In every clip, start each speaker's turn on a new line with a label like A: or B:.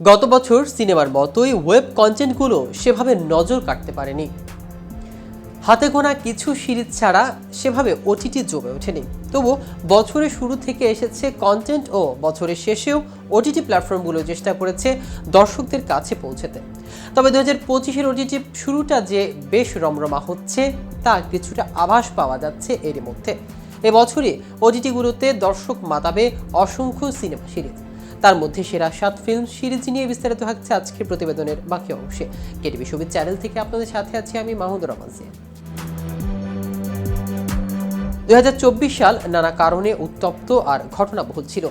A: গত বছর সিনেমার মতোই ওয়েব কন্টেন্টগুলো সেভাবে নজর কাটতে পারেনি। হাতে গোনা কিছু সিরিজ ছাড়া সেভাবে ওটিটি জমে ওঠেনি। তবু বছরের শুরু থেকে এসেছে কন্টেন্ট ও বছরের শেষেও ওটিটি প্ল্যাটফর্মগুলো চেষ্টা করেছে দর্শকদের কাছে পৌঁছাতে। তবে দু হাজার পঁচিশের ওটিটি শুরুটা যে বেশ রমরমা হচ্ছে, তা কিছুটা আভাস পাওয়া যাচ্ছে এরই মধ্যে। এবছরই ওটিটিগুলোতে দর্শক মাতাবে অসংখ্য সিনেমা সিরিজ। তার মধ্যে সেরা সাত ফিল্ম সিরিজ নিয়ে বিস্তারিত থাকছে আজকের প্রতিবেদনের বাকি অংশে। কেটিভি ছবির চ্যানেল থেকে আপনাদের সাথে আছি আমি মাহমুদুর রহমান সিয়া। দু সাল নানা কারণে উত্তপ্ত আর ঘটনা বহুল ছিল।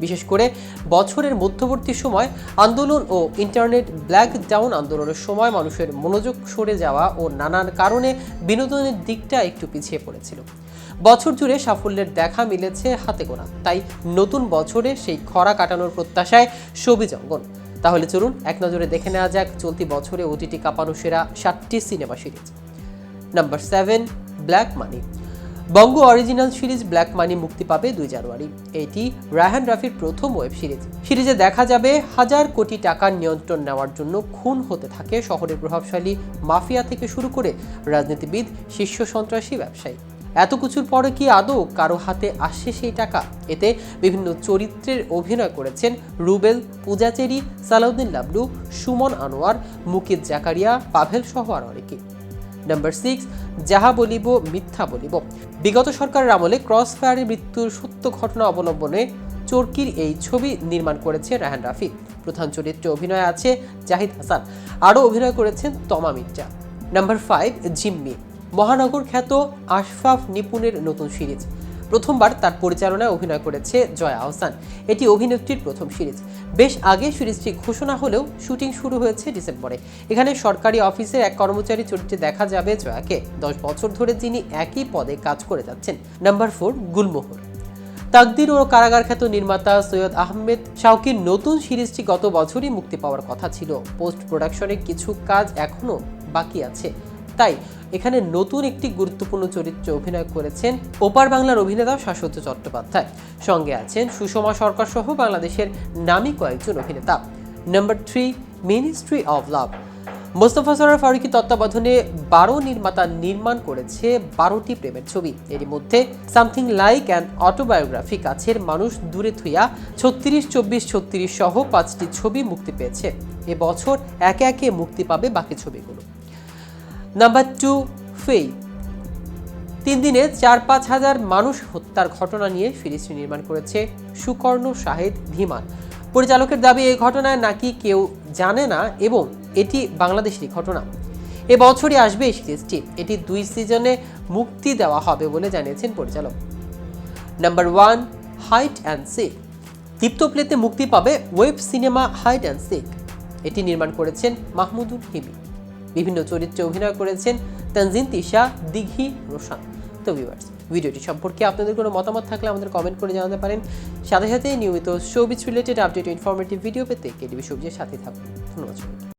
A: বিশেষ করে বছরের মধ্যবর্তী সময় আন্দোলন ও ইন্টারনেট ব্ল্যাক ডাউন আন্দোলনের সময় মানুষের মনোযোগ সরে যাওয়া ও নানান কারণে বিনোদনের দিকটা একটু পিছিয়ে পড়েছিল। বছর জুড়ে সাফল্যের দেখা মিলেছে হাতে গোনা। তাই নতুন বছরে সেই খরা কাটানোর প্রত্যাশায় সবুজ অঙ্গন তাহলে চলুন এক নজরে দেখে নেওয়া যাক চলতি বছরে ওটিটি কাঁপানো সেরা সাতটি cinema series. Number seven, black money. Bongo original series black money মুক্তি পাবে দুই জানুয়ারি। এটি রায়হান রাফির প্রথম ওয়েব সিরিজ। সিরিজে দেখা যাবে হাজার কোটি টাকার নিয়ন্ত্রণ নেওয়ার জন্য খুন হতে থাকে শহরের প্রভাবশালী মাফিয়া থেকে শুরু করে রাজনীতিবিদ, শীর্ষ সন্ত্রাসী, ব্যবসায়ী। এত কিছুর পরে কি আদৌ কারও হাতে আসে সেই টাকা? এতে বিভিন্ন চরিত্রের অভিনয় করেছেন রুবেল পূজাচেরি, সালাউদ্দিন লাবলু, সুমন আনোয়ার মুকিত জাকারিয়া, পাভেল সহ আর অনেকে। নাম্বার সিক্স যাহা বলিব, মিথ্যা বলিব। বিগত সরকারের আমলে ক্রস ফায়ারের মৃত্যুর সত্য ঘটনা অবলম্বনে চরকির এই ছবি নির্মাণ করেছে রাহান রাফি। প্রধান চরিত্রে অভিনয় আছে জাহিদ হাসান। আরও অভিনয় করেছেন তমা মির্জা। নাম্বার ফাইভ জিম্মি। মহানগর খ্যাত আশফাফ নিপুণের নতুন সিরিজ। প্রথমবার তার পরিচালনায় অভিনয় করেছে জয়া আহসান। এটি অভিনেত্রীর প্রথম সিরিজ। বেশ আগে সিরিজটি ঘোষণা হলেও শুটিং শুরু হয়েছে ডিসেম্বরে। এখানে সরকারি অফিসের এক কর্মচারী চরিত্রে দেখা যাবে জয়াকে। দশ বছর ধরে যিনি একই পদে কাজ করে যাচ্ছেন। Number four, Gulmohar. তাকদির ও কারাগার খ্যাত নির্মাতা সৈয়দ আহমেদ শাওকির নতুন সিরিজটি গত বছরই মুক্তি পাওয়ার কথা ছিল। পোস্ট প্রোডাকশনের কিছু কাজ এখনও বাকি আছে। তাই এখানে নতুন একটি গুরুত্বপূর্ণ চরিত্রে অভিনয় করেছেন ওপার বাংলার অভিনেতা শাশ্বত চট্টোপাধ্যায়। সঙ্গে আছেন সুষমা সরকার সহ বাংলাদেশের নামী কয়েকজন অভিনেতা। Number three ministry of love Mostofa Sarwar Farooki তত্ত্বাবধানে বারো নির্মাতা নির্মাণ করেছে বারোটি প্রেমের ছবি। এরই মধ্যে সামথিং লাইক অ্যান্ড অটোবায়োগ্রাফি কাছের মানুষ দূরে থুইয়া ছত্রিশ, চব্বিশ, ছত্রিশ সহ পাঁচটি ছবি মুক্তি পেয়েছে। এবছর একে একে মুক্তি পাবে বাকি ছবিগুলো। নাম্বার টু ফেই তিন দিনে চার পাঁচ হাজার মানুষ হত্যার ঘটনা নিয়ে সিরিজটি নির্মাণ করেছে সুকর্ণ শাহেদ ধীমান। পরিচালকের দাবি এই ঘটনায় নাকি কেউ জানে না এবং এটি বাংলাদেশেরই ঘটনা। এবছরই আসবে এই সিরিজটি। এটি দুই সিজনে মুক্তি দেওয়া হবে বলে জানিয়েছেন পরিচালক। Number one hide and seek Deepto প্লেতে মুক্তি পাবে web cinema hide and seek এটি নির্মাণ করেছেন মাহমুদুল হিমি। বিভিন্ন চরিত্রে অভিনয় করেছেন তানজিন, তিশা, দিঘি, রোশান। তো ভিউয়ার্স ভিডিওটি সম্পর্কে আপনাদের কোনো মতামত থাকলে আমাদের কমেন্ট করে জানাতে পারেন। সাথে সাথে নিয়মিত showbiz related update informative video KTV KTV সবজির সাথে থাকুন। ধন্যবাদ।